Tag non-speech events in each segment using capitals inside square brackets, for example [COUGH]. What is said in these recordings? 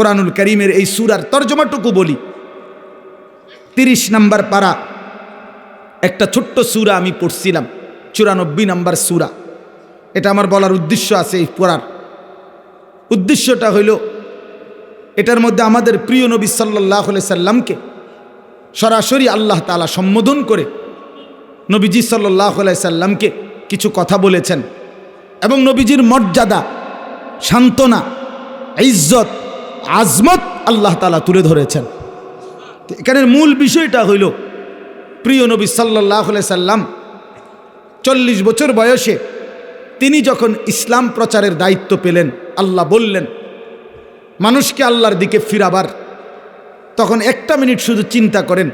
কোরআনুল করিমের এই সুরার তর্জমাটুকু বলি। তিরিশ নাম্বার পারা, একটা ছোট্ট সুরা আমি পড়ছিলাম, চুরানব্বই নাম্বার সুরা। এটা আমার বলার উদ্দেশ্য আছে এই পড়ার। উদ্দেশ্যটা হইল, এটার মধ্যে আমাদের প্রিয় নবী সাল্লাহ সাল্লামকে সরাসরি আল্লাহ তালা সম্বোধন করে নবীজি সাল্লাহ সাল্লামকে কিছু কথা বলেছেন। এবং নবীজির মর্যাদা, সান্ত্বনা, ইজ্জত আজমত আল্লাহ তালা তুলে ধরেছেন। এখানের মূল বিষয়টা হইল, প্রিয় নবী সাল্লাহ সাল্লাম চল্লিশ বছর বয়সে তিনি যখন ইসলাম প্রচারের দায়িত্ব পেলেন, আল্লাহ বললেন, মানুষকে আল্লাহর দিকে ফিরাবার। তখন একটা মিনিট শুধু চিন্তা করেন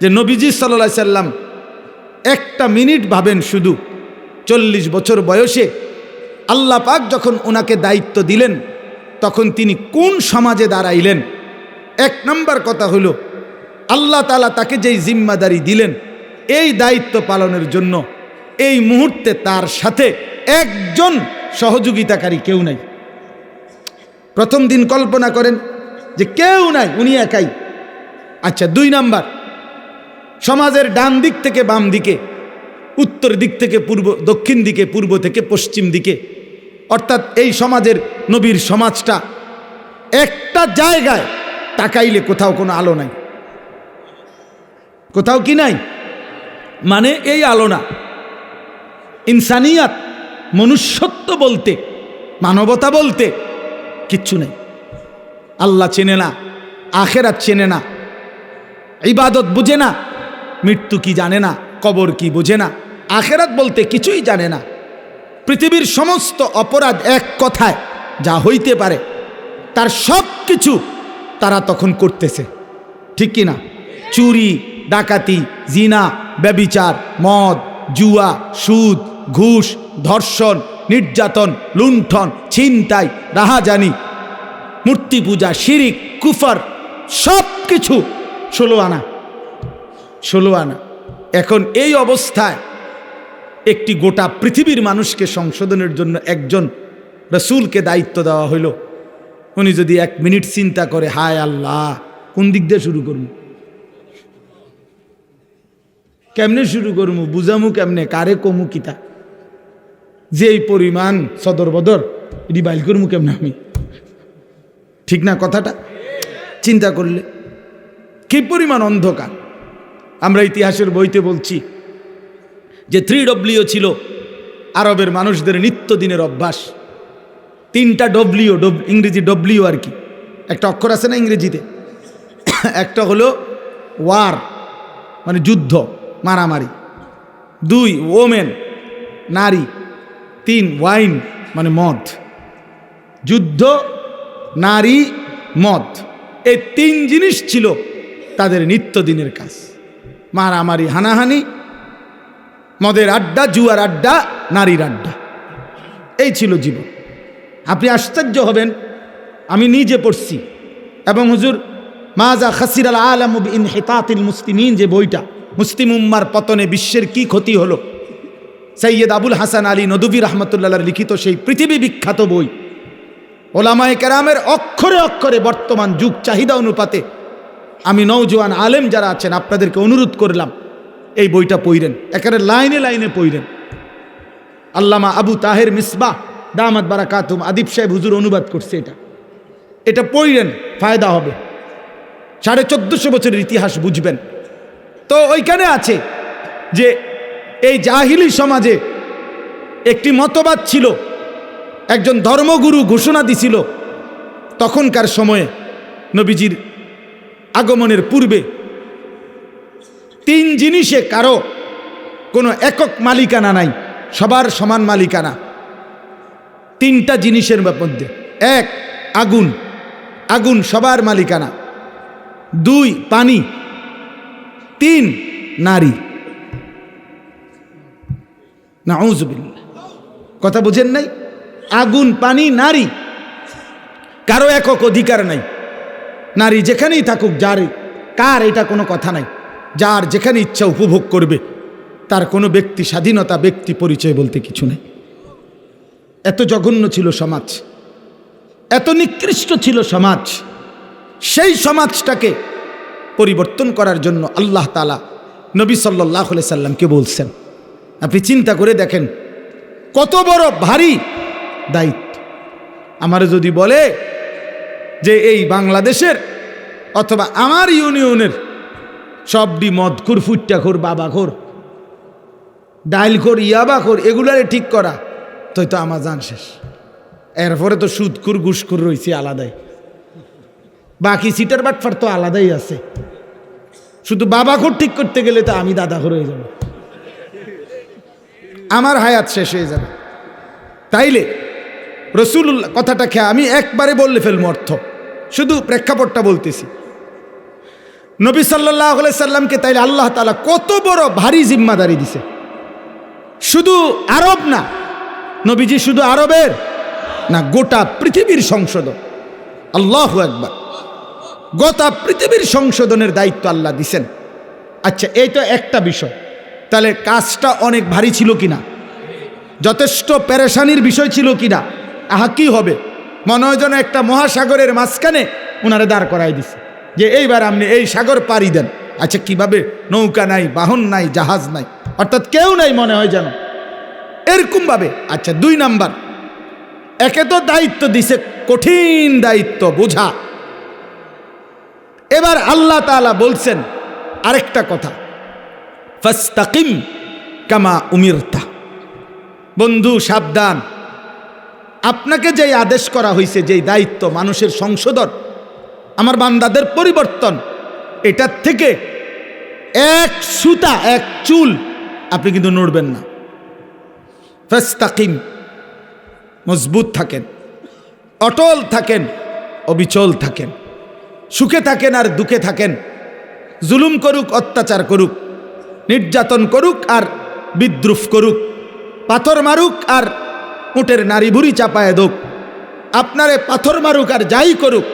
যে নবীজি সাল্লা সাল্লাম একটা মিনিট ভাবেন শুধু চল্লিশ বছর বয়সে আল্লাহ পাক যখন ওনাকে দায়িত্ব দিলেন তখন তিনি কোন সমাজে দাঁড়াইলেন? এক নম্বর কথা হলো, আল্লাহ তালা তাকে যেই জিম্মাদারি দিলেন, এই দায়িত্ব পালনের জন্য এই মুহূর্তে তার সাথে একজন সহযোগিতাকারী কেউ নাই। প্রথম দিন কল্পনা করেন যে কেউ নাই, উনি একাই। আচ্ছা দুই নাম্বার, সমাজের ডান দিক থেকে বাম দিকে, উত্তর দিক থেকে পূর্ব, দক্ষিণ দিকে, পূর্ব থেকে পশ্চিম দিকে অর্থাৎ এই সমাজের নবীর সমাজটা একটা জায়গায় তাকাইলে কোথাও কোনো আলো নাই। কোথাও কি নাই? মানে এই আলো না। ইনসানিয়াত, মনুষ্যত্ব বলতে, মানবতা বলতে কিচ্ছু নেই। আল্লাহ চেনে না, আখেরাত চেনে না, ইবাদত বুঝে না, মৃত্যু কি জানে না, কবর কি বুঝে না, আখেরাত বলতে কিছুই জানে না। পৃথিবীর সমস্ত অপরাধ এক কথায় যা হইতে পারে, তার সব কিছু তারা তখন করতেছে। ঠিক কি না চুরি, ডাকাতি, জিনা, ব্যবিচার, মদ, জুয়া, সুদ, ঘুষ, ধর্ষণ, নির্যাতন, লুণ্ঠন, ছিনতাই, রাহাজানি, মূর্তি পূজা, শিরিক, কুফর, সব কিছু ষোলো আনা। ষোলো আনা। এখন এই অবস্থায় একটি গোটা পৃথিবীর মানুষকে সংশোধনের জন্য একজন রসুলকে দায়িত্ব দেওয়া হইল। উনি যদি এক মিনিট চিন্তা করে, হায় আল্লাহ, কোন দিক দিয়ে শুরু করব? কেমনে শুরু করব? বুঝামু কেমনে? কারে কমু কিতা? যে এই পরিমাণ সদর বদর, এটি বাইল করব কেমনে আমি? ঠিক না কথাটা? চিন্তা করলে। কি পরিমাণ অন্ধকার? আমরা ইতিহাসের বইতে বলছি যে থ্রি ডব্লিউ ছিল আরবের মানুষদের নিত্যদিনের অভ্যাস। তিনটা ডব্লিউ ইংরেজি ডব্লিউ আর কি। একটা অক্ষর আছে না ইংরেজিতে? একটা হলো ওয়ার মানে যুদ্ধ, মারামারি। দুই ওমেন নারী। তিন ওয়াইন মানে মদ। যুদ্ধ, নারী, মদ। এই তিন জিনিস ছিল তাদের নিত্যদিনের কাজ। মারামারি, হানাহানি মদের আড্ডা, জুয়ার আড্ডা, নারীর আড্ডা। এই ছিল জীবন। আপনি আশ্চর্য হবেন, আমি নিজে পড়ছি। এবং হুজুর মাজা খাসির আল আলম ইন হেতাতিল মুসলিমিন যে বইটা, মুসলিম উম্মার পতনে বিশ্বের কি ক্ষতি হলো? সৈয়দ আবুল হাসান আলী নদুবী রহমতুল্লাহর লিখিত সেই পৃথিবী বিখ্যাত বই। ওলামায় কেরামের অক্ষরে অক্ষরে বর্তমান যুগ চাহিদা অনুপাতে আমি নৌজওয়ান আলেম যারা আছেন, আপনাদেরকে অনুরোধ করলাম এই বইটা পইরেন। একেবারে লাইনে লাইনে পইরেন। আল্লামা আবু তাহের মিসবাহ, দামাত বারাকাতুম, আদিব সাহেব হুজুর অনুবাদ করছে এটা। এটা পইরেন, ফায়দা হবে। সাড়ে চোদ্দশো বছরের ইতিহাস বুঝবেন। তো ওইখানে আছে যে এই জাহিলি সমাজে একটি মতবাদ ছিল, একজন ধর্মগুরু ঘোষণা দিছিল তখনকার সময়ে নবীজির আগমনের পূর্বে। তিন জিনিসে কারও কোনো একক মালিকানা নাই, সবার সমান মালিকানা। তিনটা জিনিসের মধ্যে। এক, আগুন। আগুন সবার মালিকানা। দুই, পানি। তিন, নারী। না কথা বুঝেন নাই? আগুন, পানি, নারী। কারও একক অধিকার নাই। নারী যেখানেই থাকুক যার কার, এটা কোনো কথা নাই। যার যেখানে ইচ্ছা উপভোগ করবে, তার কোনো ব্যক্তি, স্বাধীনতা ব্যক্তি পরিচয় বলতে কিছু নেই। এত জঘন্য ছিল সমাজ, এত নিকৃষ্ট ছিল সমাজ, সেই সমাজটাকে পরিবর্তন করার জন্য আল্লাহ তালা নবী সাল্লাহ সাল্লামকে বলছেন। আপনি চিন্তা করে দেখেন, কত বড় ভারী দায়িত্ব। আমার যদি বলে যে এই বাংলাদেশের অথবা আমার ইউনিয়নের সবডি মদখুর ফুট্টাখোর বাবাখোর ডাইলখোর ইয়াবাখোর এগুলারে ঠিক করা। তো তো আমার জান শেষ। এরপরে তো সুদকুর ঘুষকুর রয়েছে আলাদাই। বাকি সিটার বাটফার তো আলাদাই আছে। শুধু বাবা বাবাখোর ঠিক করতে গেলে তো আমি দাদা দাদাখোর হয়ে যাব। আমার হায়াত শেষ হয়ে যাবে। তাইলে রসুল্লাহ কথাটা খেয়ে আমি একবারে বললে ফেলব অর্থ। শুধু প্রেক্ষাপটটা বলতেছি। নবী সাল্লাহ সাল্লামকে তাইলে আল্লাহ তালা কত বড় ভারী জিম্মাদারি দিছে। শুধু আরব না, নবীজি শুধু আরবের না গোটা পৃথিবীর সংশোধন। আল্লাহ একবার গোটা পৃথিবীর সংশোধনের দায়িত্ব আল্লাহ দিছেন। আচ্ছা এই তো একটা বিষয়। তাহলে কাজটা অনেক ভারী ছিল কিনা? যথেষ্ট পেরেশানির বিষয় ছিল কিনা? আহা, কি হবে? মনে হয় যেন একটা মহাসাগরের মাঝখানে ওনারে দাঁড় করাই দিছে। যে এইবার আপনি এই সাগর পাড়ি দেন। আচ্ছা কীভাবে? নৌকা নাই, বাহন নাই, জাহাজ নাই। অর্থাৎ কেউ নাই মনে হয় যেন। এরকমভাবে। আচ্ছা দুই নাম্বার। একে তো দায়িত্ব দিছে, কঠিন দায়িত্ব, বোঝা। এবার আল্লাহ তাআলা বলছেন আরেকটা কথা। ফাস্তাকিম কামা উমিরতা। বন্ধু, সাবধান। আপনাকে যেই আদেশ করা হয়েছে যেই দায়িত্ব মানুষের সংশোধন আমার বান্দাদের পরিবর্তন। এটার থেকে এক সুতা, এক চুল আপনি কিন্তু নড়বেন না। ফাস্তাকিম, মজবুত থাকেন, অটল থাকেন, অবিচল থাকেন, সুখে থাকেন আর দুঃখে থাকেন, জুলুম করুক, অত্যাচার করুক, নির্যাতন করুক আর বিদ্রুপ করুক, পাথর মারুক আর উটের নারী ভুড়ি চাপায় দোক, আপনারে পাথর মারুক আর যাই করুক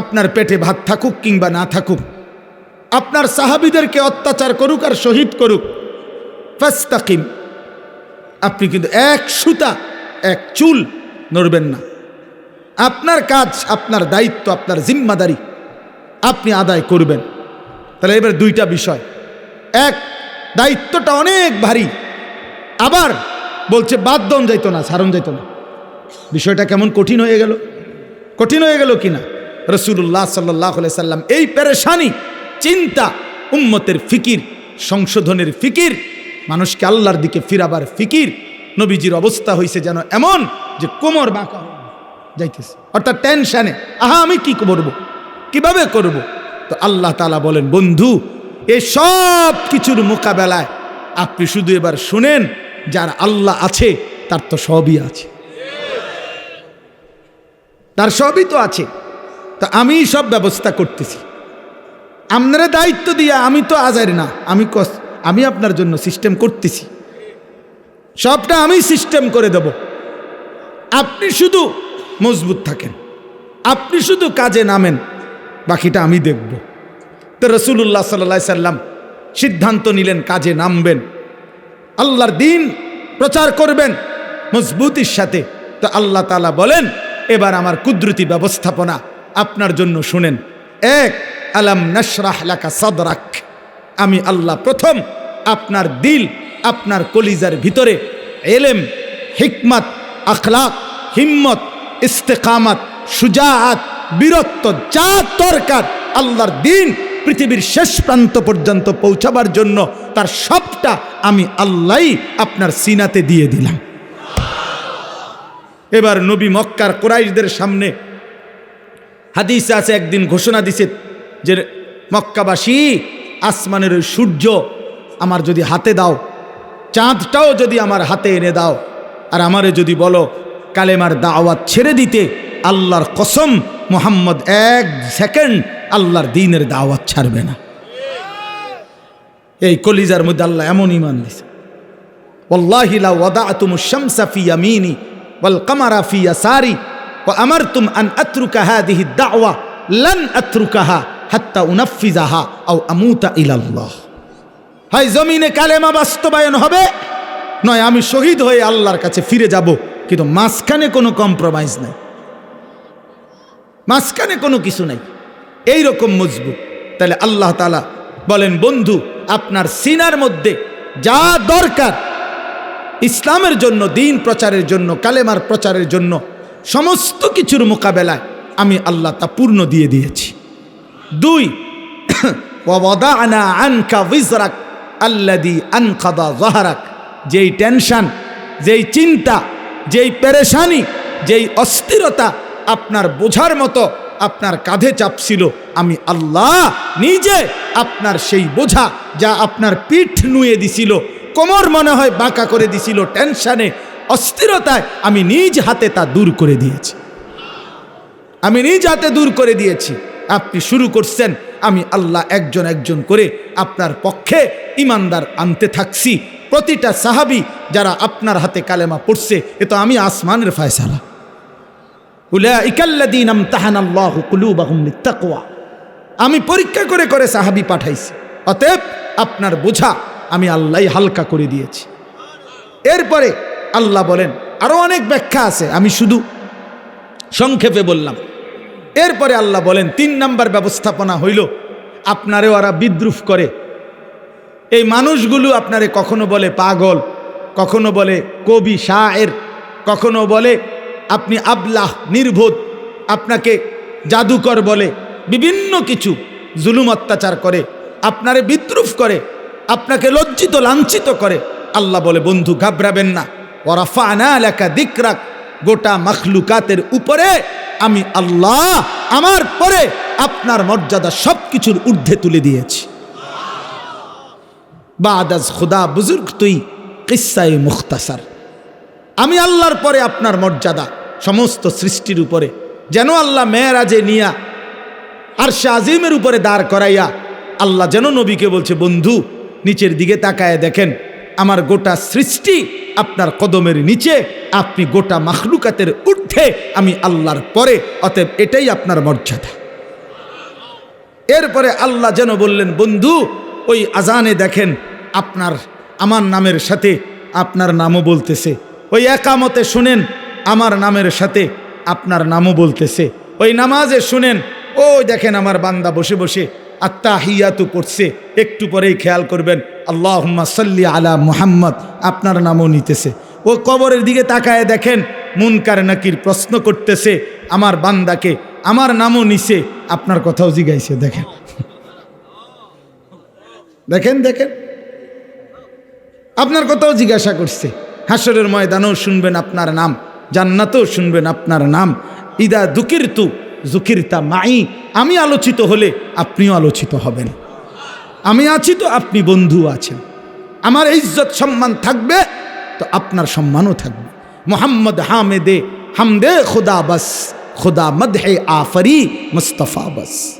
আপনার পেটে ভাত থাকুক কিংবা না থাকুক, আপনার সাহাবিদেরকে অত্যাচার করুক আর শহীদ করুক, ফাস্তাকিম। আপনি কিন্তু এক সুতা, এক চুল নড়বেন না। আপনার কাজ, আপনার দায়িত্ব, আপনার জিম্মাদারি আপনি আদায় করবেন। তাহলে এবার দুইটা বিষয়। এক, দায়িত্বটা অনেক ভারী। আবার বলছে বাদদন যাইতো না সারণ যাইতো না। বিষয়টা কেমন কঠিন হয়ে গেল? কঠিন হয়ে গেল কিনা? রসুল্লাহ সাল্লাহ সাল্লাম এই পেরেশানি, চিন্তা, উম্মতের ফিকির, সংশোধনের ফিকির, মানুষকে আল্লাহর দিকে ফিরাবার ফিকির, নবীজির অবস্থা হয়েছে যেন এমন যে কোমর বাঁকা যাইতেছে। অর্থাৎ টেনশানে আহা, আমি কি করব? কীভাবে করব? তো আল্লাহ তালা বলেন, বন্ধু এই সব কিছুর মোকাবেলায় আপনি শুধু এবার শুনেন, যার আল্লাহ আছে, তার তো সবই আছে। তার সবই তো আছে। তো আমি সব ব্যবস্থা করতেছি। আপনারা দায়িত্ব দিয়ে আমি তো আজার না, আমি কস, আমি আপনার জন্য সিস্টেম করতেছি। সবটা আমি সিস্টেম করে দেব। আপনি শুধু মজবুত থাকেন, আপনি শুধু কাজে নামেন, বাকিটা আমি দেখব। তো রসুল্লাহ সাল্লা সাল্লাম সিদ্ধান্ত নিলেন, কাজে নামবেন। আল্লাহর দিন প্রচার করবেন মজবুতির সাথে। তো আল্লাহ তালা বলেন, এবার আমার কুদরতি ব্যবস্থাপনা আপনার জন্য শুনেন। এক, আলাম নশরাহ লাকা সদরাক। আমি আল্লাহ প্রথম, আপনার দিল, আপনার কলিজার ভিতরে এলেম, হিকমত, আখলাক, হিম্মত, ইস্তেকামাত, সুজাহাত, বীরত্ব, যা দরকার আল্লাহর দিন পৃথিবীর শেষ প্রান্ত পর্যন্ত পৌঁছাবার জন্য, তার সবটা আমি আল্লাহই আপনার সিনাতে দিয়ে দিলাম। এবার নবী মক্কার কোরাইশদের সামনে হাদিস আছে, একদিন ঘোষণা দিছে যে মক্কাবাসী, আসমানের ওই সূর্য আমার যদি হাতে দাও, চাঁদটাও যদি আমার হাতে এনে দাও, আর আমারে যদি বলো কালেমার দাওয়াত ছেড়ে দিতে, আল্লাহর কসম মোহাম্মদ এক সেকেন্ড আল্লাহর দিনের দাওয়াত ছাড়বে না। এই কলিজার মধ্যে আল্লাহ এমন ইমান দিছে। ওল্লাহিলা ওয়াদা তুমু শামসা ফিয়া মিনি ওয়াল কামারা ফিয়া সারি আমার তুম আন আত্রুকাহা দিহি দাওয়া, লন আত্রুকাহা হাত্তা উনাফিজাহা আও আমুতা ইলাল্লাহ। হয়, জমিনে কালেমা বাস্তবায়ন হবে? নয়, আমি শহীদ হয়ে আল্লাহর কাছে ফিরে যাব, কিন্তু মাঝখানে কোনো কম্প্রোমাইজ নাই। মাঝখানে কোনো কিছু নাই। এই রকম মজবুত। তাহলে আল্লাহ তালা বলেন, বন্ধু, আপনার সিনার মধ্যে যা দরকার, ইসলামের জন্য, দিন প্রচারের জন্য, কালেমার প্রচারের জন্য সমস্ত কিছুর মোকাবেলায় আমি আল্লাহ তা পূর্ণ দিয়ে দিয়েছি। দুই [CLEARS THROAT] যেই টেনশন, যেই চিন্তা, যেই পেরেশানি, যেই অস্থিরতা আপনার বোঝার মতো আপনার কাঁধে চাপছিল, আমি আল্লাহ নিজে আপনার সেই বোঝা যা আপনার পিঠ নুয়ে দিছিল, কোমর মনে হয় বাঁকা করে দিছিল টেনশনে অস্থিরতায় আমি নিজ হাতে তা দূর করে দিয়েছি। আমি নিজ হাতে দূর করে দিয়েছি। আপনি শুরু করছেন, আমি আল্লাহ একজন একজন করে আপনার পক্ষে ইমানদার আনতে থাকছি। প্রতিটা সাহাবি যারা আপনার হাতে কালেমা পড়ছে, এ তো আমি আসমানের ফায়সালা। আমি পরীক্ষা করে করে সাহাবি পাঠাইছি। অতএব আপনার বোঝা আমি আল্লাহ হালকা করে দিয়েছি। এরপরে আল্লাহ বলেন আরও অনেক ব্যাখ্যা আছে, আমি শুধু সংক্ষেপে বললাম। এরপরে আল্লাহ বলেন, তিন নাম্বার ব্যবস্থাপনা হইল আপনারে ওরা বিদ্রুপ করে। এই মানুষগুলো আপনারে কখনো বলে পাগল, কখনো বলে কবি, শায়ের, কখনো বলে আপনি আবলাহ, নির্বোধ, আপনাকে জাদুকর বলে, বিভিন্ন কিছু জুলুম অত্যাচার করে, আপনারে বিদ্রুপ করে, আপনাকে লজ্জিত, লাঞ্ছিত করে, আল্লাহ বলে, বন্ধু, ঘাবড়াবেন না। ওরা ফানা এলাকা দিকরাক, গোটা মখলুকাতের উপরে আমি আল্লাহ আমার পরে আপনার মর্যাদা সব কিছুর ঊর্ধ্বে তুলে দিয়েছি। বাদাজ খুদা বুজুর্গ তুই কিসাই মুখতাসার। আমি আল্লাহর পরে আপনার মর্যাদা সমস্ত সৃষ্টির উপরে, যেন আল্লাহ মেয়েরাজে নিয়া আর আজিমের উপরে দাঁড় করাইয়া, আল্লাহ যেন নবীকে বলছে, বন্ধু, নিচের দিকে তাকায় দেখেন আমার গোটা সৃষ্টি আপনার কদমের নিচে, আপনি গোটা মাখলুকাতের ঊর্ধ্বে, আমি আল্লাহর পরে, অতএব এটাই আপনার মর্যাদা। এরপরে আল্লাহ যেন বললেন, বন্ধু, ওই আজানে দেখেন, আপনার, আমার নামের সাথে আপনার নামও বলতেছে। ওই একামতে শুনেন, আমার নামের সাথে আপনার নামও বলতেছে। ওই নামাজে শুনেন, ওই দেখেন আমার বান্দা বসে বসে আত্মা হিয়াতু পড়ছে, একটু পরেই খেয়াল করবেন আল্লাহ সাল্লি আলা মুহাম্মদ, আপনার নামও নিতেছে। ও কবরের দিকে তাকায় দেখেন, মুনকার নাকির প্রশ্ন করতেছে, আমার বান্দাকে, আমার নামও নিছে, আপনার কথাও জিগাইছে, দেখেন। দেখেন দেখেন। আপনার কথাও জিজ্ঞাসা করছে হাসরের ময়দানও শুনবেন আপনার নাম, জান্নাতেও শুনবেন আপনার নাম, ইদা দুকির তু জুকিরতা মাই, আমি আলোচিত হলে আপনিও আলোচিত হবেন। আমি আছি তো আপনি বন্ধু আছেন। আমার ইজ্জত সম্মান থাকবে তো আপনার সম্মানও থাকবে। মোহাম্মদ হামেদে হামদে খুদা বাস, খুদা মদহে আফরি মুস্তফা বাস।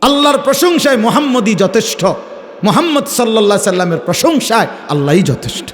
আল্লাহর প্রশংসায় মোহাম্মদই যথেষ্ট। মোহাম্মদ সাল্লা সাল্লামের প্রশংসায় আল্লাহই যথেষ্ট।